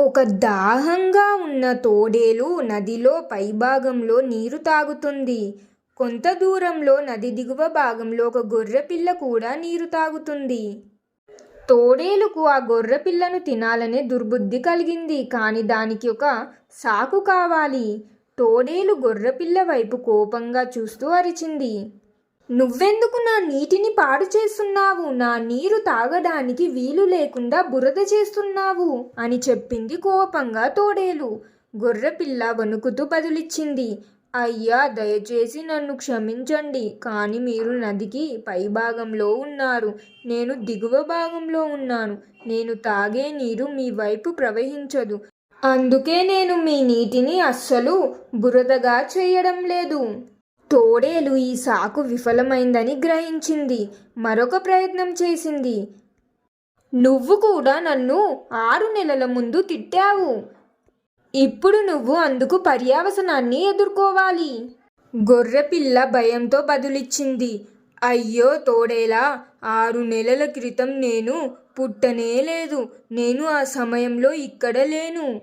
ఒక దాహంగా ఉన్న తోడేలు నదిలో పైభాగంలో నీరు తాగుతుంది. కొంత దూరంలో నది దిగువ భాగంలో ఒక గొర్రెపిల్ల కూడా నీరు తాగుతుంది. తోడేలుకు ఆ గొర్రెపిల్లను తినాలనే దుర్బుద్ధి కలిగింది. కానీ దానికి ఒక సాకు కావాలి. తోడేలు గొర్రెపిల్ల వైపు కోపంగా చూస్తూ అరిచింది. నువ్వెందుకు నా నీటిని పాడు చేస్తున్నావు? నా నీరు తాగడానికి వీలు లేకుండా బురద చేస్తున్నావు? అని చెప్పింది కోపంగా తోడేలు. గొర్రెపిల్ల వణుకుతూ బదులిచ్చింది అయ్యా దయచేసి నన్ను క్షమించండి కానీ మీరు నదికి పైభాగంలో ఉన్నారు. నేను దిగువ భాగంలో ఉన్నాను. నేను తాగే నీరు మీ వైపు ప్రవహించదు. అందుకే నేను మీ నీటిని అస్సలు బురదగా చేయడం లేదు. తోడేలు ఈ సాకు విఫలమైందని గ్రహించింది. మరొక ప్రయత్నం చేసింది. నువ్వు కూడా నన్ను ఆరు నెలల ముందు తిట్టావు. ఇప్పుడు నువ్వు అందుకు పర్యావసనాన్ని ఎదుర్కోవాలి. గొర్రెపిల్ల భయంతో బదులిచ్చింది. అయ్యో తోడేలా ఆరు నెలల క్రితం నేను పుట్టనే లేదు. నేను ఆ సమయంలో ఇక్కడ లేను.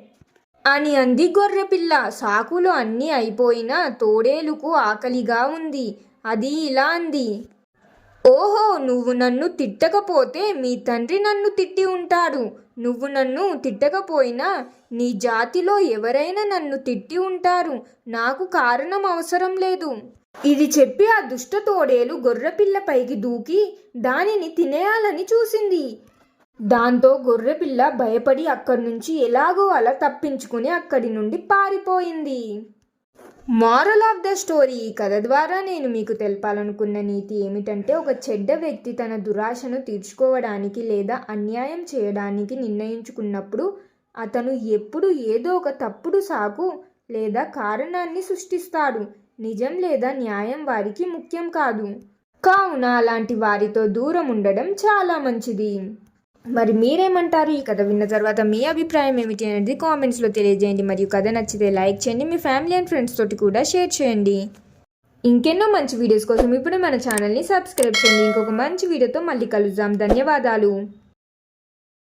అని అంది గొర్రెపిల్ల. సాకులు అన్నీ అయిపోయినా తోడేలుకు ఆకలిగా ఉంది. అది ఇలా అంది. ఓహో నువ్వు నన్ను తిట్టకపోతే మీ తండ్రి నన్ను తిట్టి ఉంటాడు. నువ్వు నన్ను తిట్టకపోయినా నీ జాతిలో ఎవరైనా నన్ను తిట్టి ఉంటారు. నాకు కారణం అవసరం లేదు. ఇది చెప్పి ఆ దుష్ట తోడేలు గొర్రెపిల్ల పైకి దూకి దానిని తినేయాలని చూసింది. దాంతో గొర్రెపిల్ల భయపడి అక్కడి నుంచి ఎలాగో అలా తప్పించుకుని అక్కడి నుండి పారిపోయింది. మారల్ ఆఫ్ ద స్టోరీ ఈ కథ ద్వారా నేను మీకు తెలపాలనుకున్న నీతి ఏమిటంటే ఒక చెడ్డ వ్యక్తి తన దురాశను తీర్చుకోవడానికి లేదా అన్యాయం చేయడానికి నిర్ణయించుకున్నప్పుడు అతను ఎప్పుడు ఏదో ఒక తప్పుడు సాకు లేదా కారణాన్ని సృష్టిస్తాడు. నిజం లేదా న్యాయం వారికి ముఖ్యం కాదు. కావున అలాంటి వారితో దూరం ఉండడం చాలా మంచిది. మరి మీరేమంటారు? ఈ కథ విన్న తర్వాత మీ అభిప్రాయం ఏమిటి అనేది కామెంట్స్లో తెలియజేయండి. మరియు కథ నచ్చితే లైక్ చేయండి. మీ ఫ్యామిలీ అండ్ ఫ్రెండ్స్ తోటి కూడా షేర్ చేయండి. ఇంకెన్నో మంచి వీడియోస్ కోసం ఇప్పుడు మన ఛానల్ని సబ్స్క్రైబ్ చేయండి. ఇంకొక మంచి వీడియోతో మళ్ళీ కలుద్దాం. ధన్యవాదాలు.